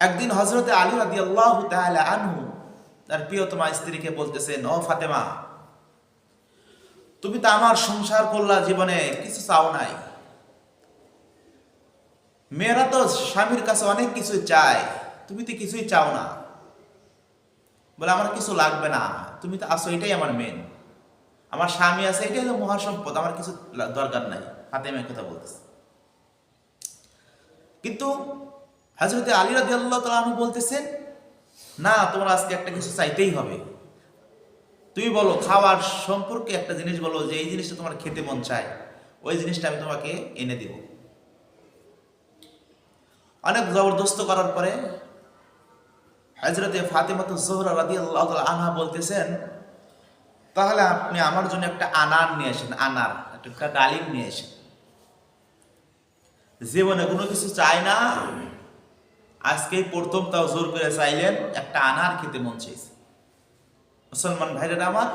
একদিন হজরতে আলী রাদি আল্লাহ আনহু তার প্রিয়তমা স্ত্রীকে বলতেছেন ও ফাতেমা, তুমি তো আমার সংসার করলা জীবনে কিছু চাও নাই। মেয়েরা তো স্বামীর কাছে অনেক কিছু চায়, তুমি তো কিছুই চাও না। বলে, আমার কিছু লাগবে না, তুমি তো আসো এটাই আমার মেন আমার স্বামী আছে, এটাই হলো মহাসম্পদ, আমার কিছু দরকার নাই। ফাতেমা এই কথা বলতেছে। কিন্তু হাজরতে আলী রাজি আল্লাহ তালু বলতেছেন, না, তোমার আজকে একটা কিছু চাইতেই হবে। তুমি বলো, খাওয়ার সম্পর্কে একটা জিনিস বলো যে এই জিনিসটা তোমার খেতে মন চায়। ওই জিনিসটা আমি তোমাকে এনে দেব। অনেক জবরদস্ত করার পরে হজরতে ফাতেমাত জোহরা রাদি আল্লাহ আনহা বলতেছেন, তাহলে আপনি আমার জন্য একটা আনার নিয়ে আসেন, আনার, একটা ডালিম নিয়ে আসেন। জীবনে কোনো কিছু চাই না। আজকেই প্রথম তাও জোর করে চাইলেন একটা আনার খেতে মন চেয়েছে মুসলমান ভাইরা আমার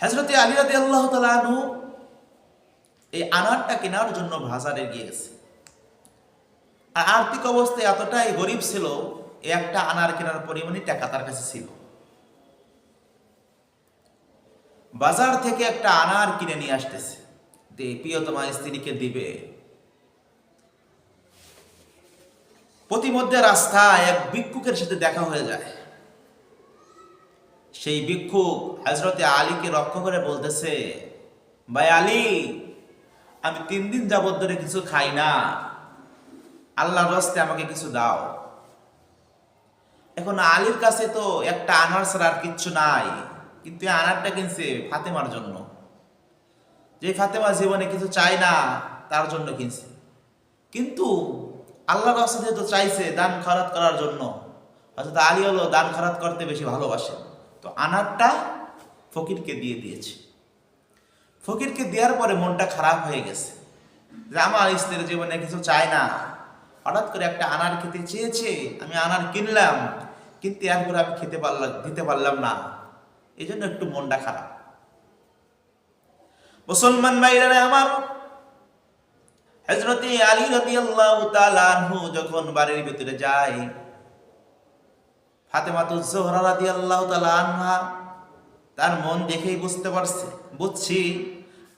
হজরতে আলী আল্লাহ আনহু এই আনারটা কেনার জন্য বাজারে গিয়েছে। আর আর্থিক অবস্থায় এতটাই গরিব ছিল এই একটা আনার কেনার পরিমাণই টাকা তার কাছে ছিল। বাজার থেকে একটা আনার কিনে নিয়ে আসতেছে। প্রিয়তমা স্ত্রীকে দিবে। প্রতিমধ্যে রাস্তায় এক ভিক্ষুকের সাথে দেখা হয়ে যায়। সেই ভিক্ষুক হজরতে আলীকে রক্ষা করে বলতেছে, ভাই আলী, আমি তিন দিন যাবৎ ধরে কিছু খাই না। আল্লাহর রস্তে আমাকে কিছু দাও। এখন আলীর কাছে তো একটা আনার ছাড়া আর কিচ্ছু নাই। কিন্তু এই আনারটা কিনছে ফাতেমার জন্য। যে ফাতেমা জীবনে কিছু চায় না, তার জন্য কিনছে। কিন্তু আল্লাহর রাস্তা যেহেতু চাইছে দান খরাত করার জন্য অর্থাৎ আলী হলো দান খরাত করতে বেশি ভালোবাসে। তো আনারটা ফকিরকে দিয়ে দিয়েছে। ফকিরকে দেওয়ার পরে মনটা খারাপ হয়ে গেছে। যে আমার স্ত্রীর জীবনে কিছু চায় না। হঠাৎ করে একটা আনার খেতে চেয়েছে, আমি আনার কিনলাম, কিন্তু এরপরে আমি খেতে পারলাম দিতে পারলাম না। এই জন্য একটু মনটা খারাপ। মুসলমান ভাইরা আমার হজরতে আলী তাআলা আনহু যখন বাড়ির ভিতরে যায় তার মন দেখেই বুঝতে পারছে, বুঝছি,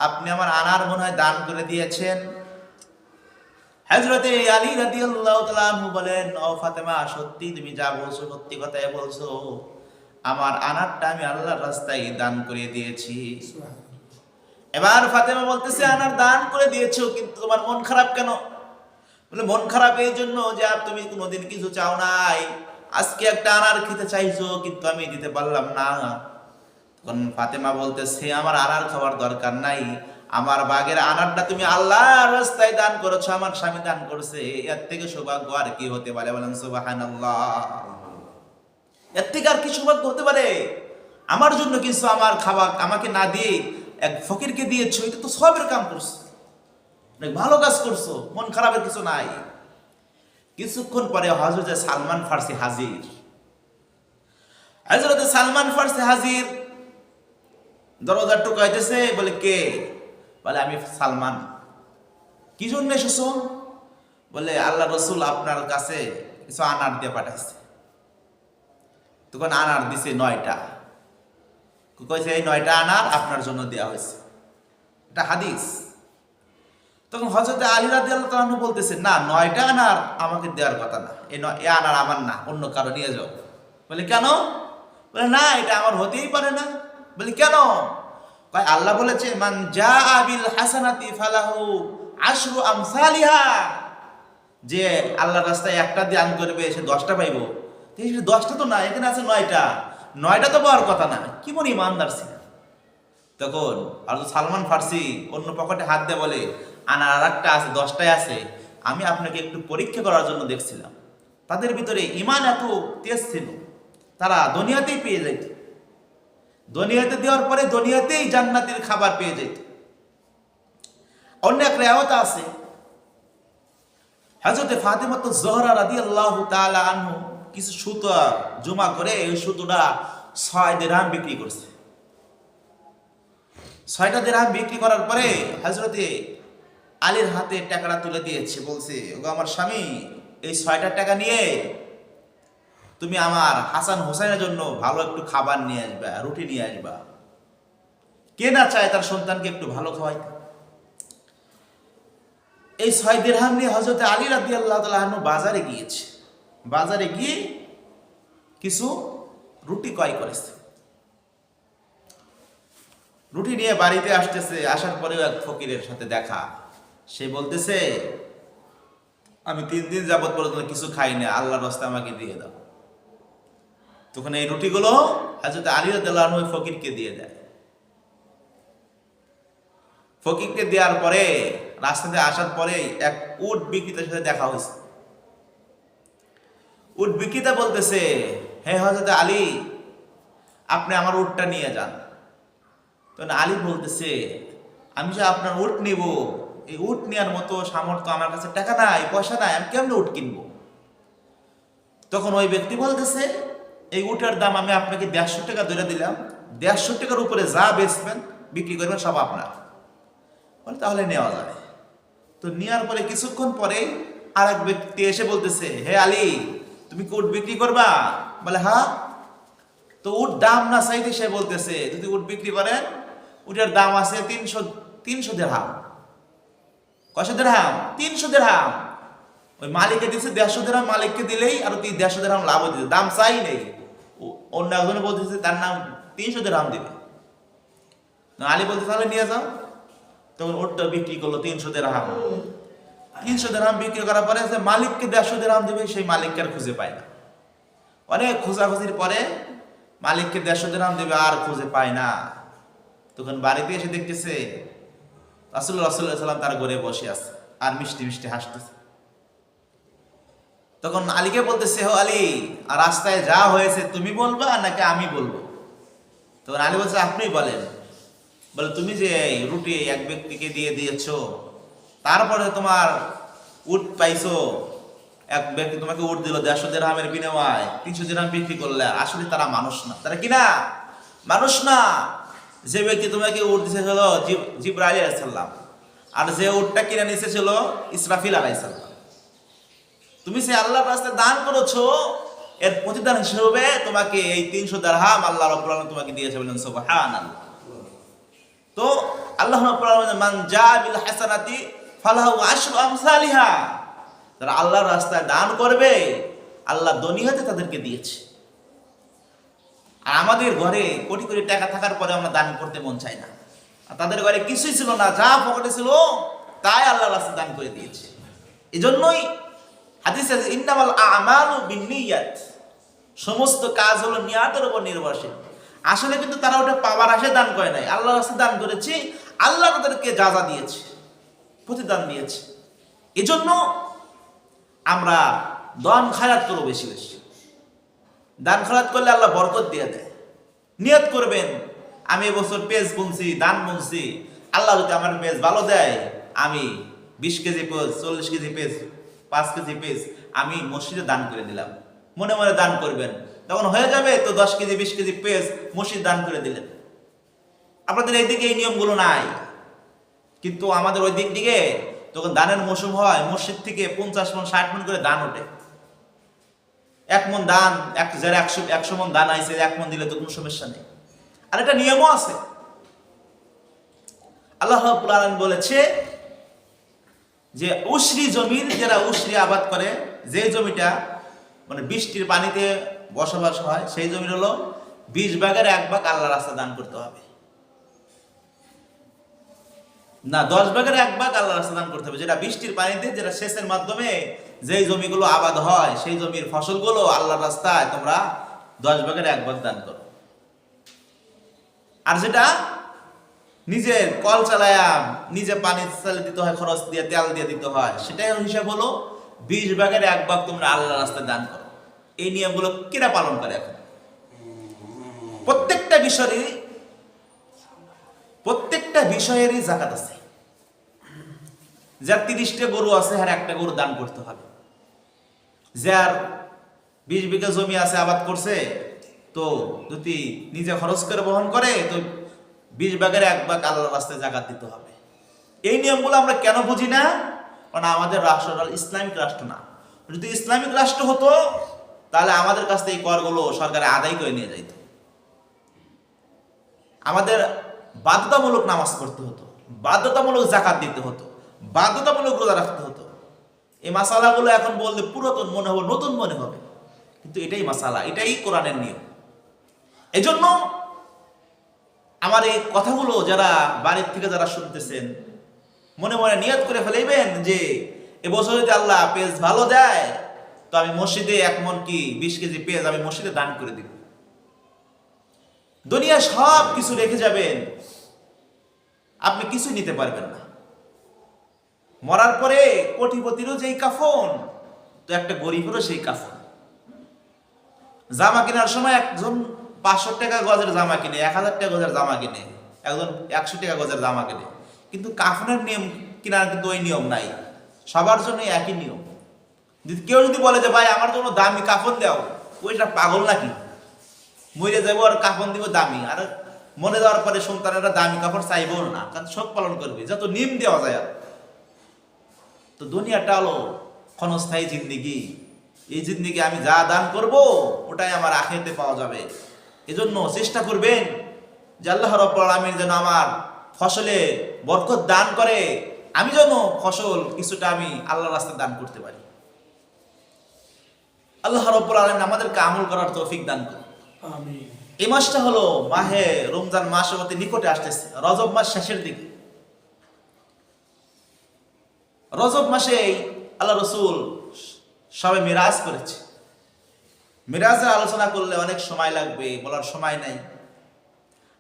আপনি আমার আনার মনে হয় দান করে দিয়েছেন। হজরতে আলী তাআলা আনহু বলেন, ও ফাতেমা, সত্যি তুমি যা বলছো, সত্যি কথাই বলছো। আমার আনারটা আমি আল্লাহর রাস্তায় দান করে দিয়েছি। এবার ফাতেমা বলতেছে, আনার দান করে দিয়েছ, কিন্তু তোমার মন খারাপ কেন? বলে, মন খারাপ এই জন্য যে আর তুমি কোনোদিন কিছু চাও নাই। আজকে একটা আনার খেতে চাইছো, কিন্তু আমি দিতে পারলাম না। তখন ফাতেমা বলতেছে, আমার আনার খাওয়ার দরকার নাই। আমার বাগের আনারটা তুমি আল্লাহর রাস্তায় দান করেছ, আমার স্বামী দান করছে। এর থেকে সৌভাগ্য আর কি হতে পারে? বলেন, সুবহানাল্লাহ। এর থেকে আর কি সৌভাগ্য হতে পারে? আমার জন্য কিছু আমার খাবার আমাকে না দিয়ে এক ফকিরকে দিয়েছ, এটা তো সবের কাম করছ। অনেক ভালো কাজ করছ, মন খারাপের কিছু নাই। কিছুক্ষণ পরে হজরত সালমান ফার্সি হাজির। হজরত সালমান ফার্সি হাজির দরজা টুকাইতেছে বলে, কে? বলে, আমি সালমান। কি জন্য এসেছ? বলে, আল্লাহ রসুল আপনার কাছে কিছু আনার দিয়ে পাঠাইছে। তখন আনার দিছে নয়টা। কইছে, এই নয়টা আনার আপনার জন্য দেওয়া হয়েছে। এটা হাদিস। তখন হজরত আলী রাদি আল্লাহ বলতেছে, না, নয়টা আনার আমাকে দেওয়ার কথা না। এ আনার আমার না, অন্য কারও নিয়ে যাও। বলে, কেন? বলে, না, এটা আমার হতেই পারে না। বলি, কেন? কয়, আল্লাহ বলেছে, মান যা আবিল হাসানাতি ফালাহু আশরু আমসালিহা। যে আল্লাহর রাস্তায় একটা দান করবে, সে দশটা পাইবো। দশটা তো না, এখানে আছে নয়টা। নয়টা তো পাওয়ার কথা না কি মনে ইমানদার ছিল? তখন আর সালমান ফার্সি অন্য পকেটে হাত দিয়ে বলে আনার আর একটা আছে দশটায় আছে, আমি আপনাকে একটু পরীক্ষা করার জন্য দেখছিলাম। তাদের ভিতরে ইমান এত তেজ ছিল, তারা দুনিয়াতেই পেয়ে যেত। দুনিয়াতে দেওয়ার পরে দুনিয়াতেই জান্নাতের খাবার পেয়ে যেত। অন্য এক রেওয়াত আছে হজরতে ফাতেমাত জহরা রাদি আল্লাহ আনহু কিছু সুতো জমা করে ওই সুতোটা ছয় দেড়হাম বিক্রি করছে। ছয়টা দেড়হাম বিক্রি করার পরে হজরতে আলীর হাতে টাকাটা তুলে দিয়েছে, বলছে, ওগো আমার স্বামী, এই ছয়টা টাকা নিয়ে তুমি আমার হাসান হোসেনের জন্য ভালো একটু খাবার নিয়ে আসবা, রুটি নিয়ে আসবা। কে না চায় তার সন্তানকে একটু ভালো খাওয়াইতে? এই ছয় দিরহাম নিয়ে হজরত আলী রাদি আল্লাহ বাজারে গিয়েছে। বাজারে গিয়ে কিছু রুটি ক্রয় করেছে। রুটি নিয়ে বাড়িতে আসতেছে, আসার পরেও এক ফকিরের সাথে দেখা। সে বলতেছে, আমি তিন দিন যাবত পর্যন্ত কিছু খাই না আল্লাহর রাস্তা আমাকে দিয়ে দাও। তখন এই রুটিগুলো হাজরত আলী রাদিয়াল্লাহু আনহু ওই ফকিরকে দিয়ে দেয়। ফকিরকে দেওয়ার পরে, রাস্তাতে আসার পরে এক উট বিক্রেতার সাথে দেখা হয়েছে। উট বিক্রেতা বলতেছে, হে হজরত আলী, আপনি আমার উটটা নিয়ে যান। তখন আলী বলতেছে, আমি যে আপনার উট নিব, এই উট নেওয়ার মতো সামর্থ্য আমার কাছে টাকা নাই, পয়সা নাই, আমি কেমনে উট কিনবো? তখন ওই ব্যক্তি বলতেছে, এই উটের দাম আমি আপনাকে দেড়শো টাকা ধরে দিলাম, দেড়শো টাকার উপরে যা বেচবেন, বিক্রি করবেন, সব আপনার। বলে, তাহলে নেওয়া যায়। তো নেওয়ার পরে কিছুক্ষণ পরে আর এক ব্যক্তি এসে বলতেছে, হে আলী তুমি কি উট বিক্রি করবা? বলে হ্যাঁ। তো উট দাম না চাইতে সে বলতেছে যদি উট বিক্রি করেন উটের দাম আছে তিনশো তিনশো দেড়হাম। কয়শো দেড়হাম? তিনশো দেড় দেড়হাম। ওই মালিককে দিচ্ছে দেড়শো দেড়হাম মালিককে দিলেই আর তুই দেড়শো দেড়হাম লাভ দিতে দাম চাই নেই। অন্য একজনে বলতেছে তার নাম তিনশো দেড়হাম দিবে। না, আলী বলতে তাহলে নিয়ে যাও। তখন ওটটা বিক্রি করল তিনশো দেড় দেড়হাম। তিনশো দেড়হাম বিক্রি করার পরে যে মালিককে দেড়শো দেড়হাম দিবে, সেই মালিককে আর খুঁজে পায় না। অনেক খোঁজাখুঁজির পরে মালিককে দেড়শো দেড়হাম দেবে, আর খুঁজে পায় না। তখন বাড়িতে এসে দেখতেছে রাসুল্লাহ রাসুল্লাহ তার ঘরে বসে আছে আর মিষ্টি মিষ্টি হাসতেছে। তখন আলীকে বলতেছে, হো আলী আর রাস্তায় যা হয়েছে তুমি বলবা নাকি আমি বলব? তখন আলী বলছে, আপনি বলেন। বলে, তুমি যে রুটি এক ব্যক্তিকে দিয়ে দিয়েছ তারপরে তোমার উট পাইছো, এক ব্যক্তি তোমাকে উট দিল দেড়শো দেড়হামের বিনিময়, তিনশো দেড়হাম বিক্রি করলে, আসলে তারা মানুষ না। তারা কি না? মানুষ না। যে ব্যক্তি তোমাকে উট দিছে ছিল জিব্রাইল আলাইসাল্লাম আর যে উটটা কিনে নিছে ছিল ইসরাফিল আলাইসাল্লাম তুমি সে আল্লাহর রাস্তায় দান করেছ, এর প্রতিদান হিসেবে তোমাকে এই তিনশো দেড়হাম আল্লাহ রব্বুল তোমাকে দিয়েছে বলেন সুবহানাল্লাহ। তো আল্লাহ রাব্বুল মান জা বিল হাসানাতি ফালাহু আশরু আমসালিহা। যারা আল্লাহর রাস্তায় দান করবে, আল্লাহ দুনিয়াতে তাদেরকে দিয়েছে। আর আমাদের ঘরে কোটি কোটি টাকা থাকার পরে আমরা দান করতে মন চাই না। আর তাদের ঘরে কিছুই ছিল না, যা পকেটে ছিল, তাই আল্লাহ রাস্তায় দান করে দিয়েছে। এই জন্যই হাদিস আছে, ইন্নামাল আমালু বিন্নিয়াত। সমস্ত কাজ হলো নিয়াতের উপর নির্ভরশীল। আসলে কিন্তু তারা ওটা পাওয়ার আশায় দান করে নাই। আল্লাহ রাস্তায় দান করেছে, আল্লাহ তাদেরকে যা যা দিয়েছে। প্রতিদান দিয়েছে এজন্য আমরা দান খায়াত করব বেশি বেশি। দান খারাত করলে আল্লাহ বরকত দিয়ে দেয়। নিয়ত করবেন, আমি এবছর পেজ বুনছি দান বুনছি, আল্লাহ যদি আমার পেজ ভালো দেয়, আমি বিশ কেজি পেজ চল্লিশ কেজি পেজ পাঁচ কেজি পেজ আমি মসজিদে দান করে দিলাম। মনে মনে দান করবেন। তখন হয়ে যাবে তো দশ কেজি, বিশ কেজি পেজ মসজিদ দান করে দিলেন। আপনাদের এইদিকে এই নিয়মগুলো নাই। কিন্তু আমাদের ওই দিক দিকে তখন দানের মৌসুম হয়, মসজিদ থেকে পঞ্চাশ মন ষাট মন করে দান ওঠে। এক মন দান, এক যারা একশো একশো মন দান আইছে, এক মন দিলে তো কোনো সমস্যা নেই। আর একটা নিয়মও আছে। আল্লাহ বলেছে যে, উশরি জমির যারা উশরি আবাদ করে, যে জমিটা মানে বৃষ্টির পানিতে বসবাস হয়, সেই জমির হলো বিশ ভাগের এক ভাগ আল্লাহ রাস্তা দান করতে হবে। না, দশ ভাগের এক ভাগ আল্লাহ রাস্তা দান করতে হবে। যেটা বৃষ্টির পানিতে, যেটা সেচের মাধ্যমে যেই জমিগুলো আবাদ হয়, সেই জমির ফসলগুলো আল্লাহ রাস্তায় তোমরা দশ ভাগের এক ভাগ দান করো। আর যেটা নিজের কল চালায়া নিজে পানি চালিয়ে দিতে হয়, খরচ দিয়ে তেল দিয়ে দিতে হয়, সেটাই হিসাব হলো বিশ ভাগের এক ভাগ তোমরা আল্লাহ রাস্তায় দান করো। এই নিয়মগুলো কেরা পালন করে এখন? প্রত্যেকটা বিষয়েরই প্রত্যেকটা বিষয়েরই জাকাত আছে। যার তিরিশটা গরু আছে, আর একটা গরু দান করতে হবে। যার বিশ বিঘা জমি আছে, আবাদ করছে, তো যদি নিজে খরচ করে বহন করে, তো বিশ ভাগের এক ভাগ আল্লাহ রাস্তায় জাকাত দিতে হবে। এই নিয়মগুলো আমরা কেন বুঝি না? কারণ আমাদের রাষ্ট্র ইসলামিক রাষ্ট্র না। যদি ইসলামিক রাষ্ট্র হতো, তাহলে আমাদের কাছ থেকে এই করগুলো সরকারে আদায় করে নিয়ে যাইত। আমাদের বাধ্যতামূলক নামাজ পড়তে হতো, বাধ্যতামূলক জাকাত দিতে হতো, বাধ্যতামূলক রোজা রাখতে হতো। এই মাসালাগুলো এখন বললে পুরাতন মনে হবে, নতুন মনে হবে। কিন্তু এটাই মাসালা, এটাই কোরআনের নিয়ম। এজন্য আমার এই কথাগুলো যারা বাড়ির থেকে যারা শুনতেছেন, মনে মনে নিয়ত করে ফেলেবেন যে, এবছর যদি আল্লাহ পেজ ভালো দেয়, তো আমি মসজিদে এক মন কি বিশ কেজি পেজ আমি মসজিদে দান করে দিব। দুনিয়া সব কিছু রেখে যাবেন আপনি কিছু নিতে পারবেন না। মরার পরে কোটিপতিরও যেই কাফন, তো একটা গরিবেরও সেই কাফন। জামা কেনার সময় একজন পাঁচশো টাকা গজের জামা কিনে, এক হাজার টাকা গজের জামা কিনে, একজন একশো টাকা গজের জামা কিনে। কিন্তু কাফনের নিয়ম কেনার কিন্তু ওই নিয়ম নাই। সবার জন্য একই নিয়ম। যদি কেউ যদি বলে যে, ভাই, আমার জন্য দামি কাফন দাও ওইটা পাগল নাকি? মরে যাব আর কাফন দিব দামি। আর মনে দেওয়ার পরে সন্তানেরা দামি কাপড় চাইব না, কারণ শোক পালন করবে, যত নিম দেওয়া যায়। তো দুনিয়াটা হলো ক্ষণস্থায়ী জিন্দিগি। এই জিন্দিগি আমি যা দান করব, ওটাই আমার আখেতে পাওয়া যাবে। এজন্য চেষ্টা করবেন যে আল্লাহ রব্বুল আলামিন যেন আমার ফসলে বরকত দান করে, আমি যেন ফসল কিছুটা আমি আল্লাহর রাস্তায় দান করতে পারি। আল্লাহ রব্বুল আলামিন আমাদেরকে আমল করার তৌফিক দান করে আমিন। এই মাসটা হলো মাহে রমজান মাস অতি নিকটে আসতেছে। রজব মাস শেষের দিকে। রজব মাসেই আল্লাহ রসুল সবে মিরাজ করেছে। মিরাজের আলোচনা করলে অনেক সময় লাগবে, বলার সময় নাই।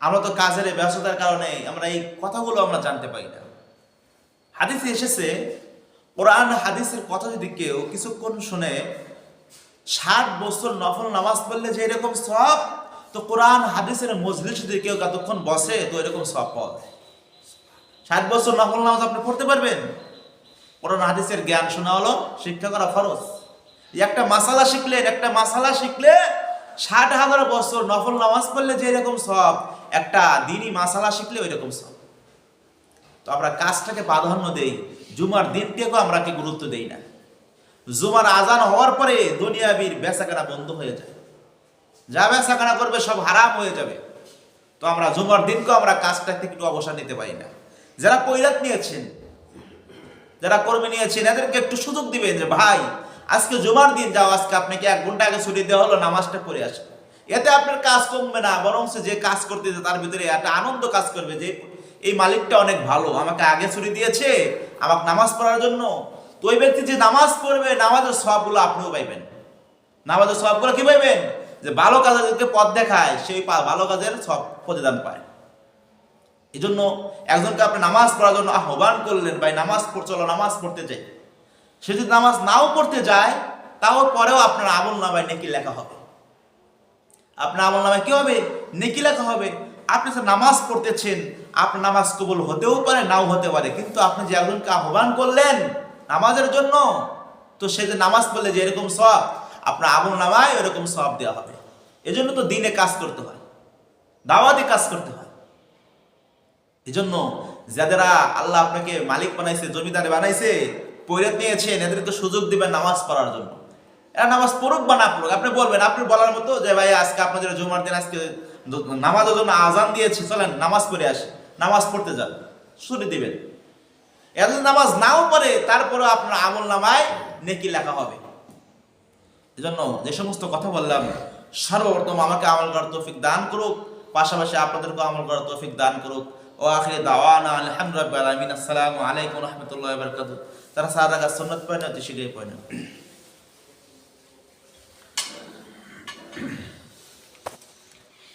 আমরা তো কাজের ব্যস্ততার কারণে আমরা এই কথাগুলো আমরা জানতে পারি না। হাদিসে এসেছে, কোরআন হাদিসের কথা যদি কেউ কিছুক্ষণ শুনে ষাট বছর নফল নামাজ পড়লে যে এরকম সব তো কোরআন, হাদিসের মজলিস যদি কেউ কতক্ষণ বসে, তো এরকম সব পাওয়া যায়। ষাট বছর নফল নামাজ আপনি পড়তে পারবেন। কোরআন, হাদিসের জ্ঞান শোনা হলো, শিক্ষা করা ফরজ। একটা মাসালা শিখলেন একটা মাসালা শিখলে, ষাট হাজার বছর নফল নামাজ পড়লে যে এরকম সব একটা দিনই মাসালা শিখলে ওই রকম সব তো আমরা কাজটাকে প্রাধান্য দেই। জুমার দিনটাকেও আমরা কি গুরুত্ব দেই না। জুমার আজান হওয়ার পরে দুনিয়াবির বেচাকেনা বন্ধ হয়ে যায়। যা বেচাকেনা করবে সব হারাম হয়ে যাবে। তো আমরা জুমার দিনকেও আমরা কাজটা থেকে একটু অবসর নিতে পারি না। যারা কৈরাত নিয়েছেন, যারা কর্মী নিয়েছেন, এদেরকে একটু সুযোগ দিবেন যে, ভাই, আজকে জুমার দিন, যাও, আজকে আপনাকে এক ঘণ্টা আগে ছুটি দেওয়া হলো, নামাজটা পড়ে আসে। এতে আপনার কাজ কমবে না বরং সে যে কাজ করতেছে তার ভিতরে একটা আনন্দ কাজ করবে যে, এই মালিকটা অনেক ভালো, আমাকে আগে ছুটি দিয়েছে, আমাকে নামাজ পড়ার জন্য। তো ওই ব্যক্তি যে নামাজ পড়বে, নামাজের সবগুলো আপনিও পাইবেন। নামাজের সবগুলো কি পাইবেন? যে ভালো কাজেরকে পথ দেখায়, সেই ভালো কাজের সব প্রতিদান পায়। এই জন্য একজনকে আপনি নামাজ পড়ার জন্য আহ্বান করলেন, ভাই নামাজ চলো নামাজ পড়তে যাই। সে যদি নামাজ নাও পড়তে যায়, তাও পরেও আপনার আমল নামায় নেকি লেখা হবে। আপনার আমল নামায় কি হবে? নেকি লেখা হবে। আপনি যে নামাজ পড়তেছেন, আপনার নামাজ কবুল হতেও পারে, নাও হতে পারে। কিন্তু আপনি যে একজনকে আহ্বান করলেন নামাজের জন্য, তো সে যে নামাজ পড়লে যে এরকম সব আপনার আমল নামায় এরকম সব দেওয়া হবে। এজন্য তো দিনে কাজ করতে হয়, দাওয়াতে কাজ করতে হয়। এজন্য যাদেরা আল্লাহ আপনাকে মালিক বানাইছে, জমিদার বানাইছে, পৈরাত নিয়েছেন এদেরকে সুযোগ দিবেন নামাজ পড়ার জন্য। এরা নামাজ পড়ুক বা না পড়ুক, আপনি বলবেন, আপনি বলার মতো যে, ভাই, আজকে আপনাদের জমার দিন, আজকে নামাজের জন্য আজান দিয়েছি, চলেন, নামাজ পড়ে আসি, নামাজ পড়তে যান, ছুটি দিবেন। এত নামাজ নাও পড়ে তারপরে আপনার আমল নামায় নেকি লেখা হবে। এজন্য যে সমস্ত কথা বললাম, সর্বপ্রথম আমাকে আমল করার তৌফিক দান করুক, পাশাপাশি আপনাদেরকে আমল করার তৌফিক দান করুক। ও আখিরে দাওয়ানা, আলহামদুলিল্লাহ আলমিন, আসসালামু আলাইকুম রহমতুল্লাহ বরকাত। তারা সারা গাছ সন্ন্যত পায় না অতি শীঘ্রই পায় না।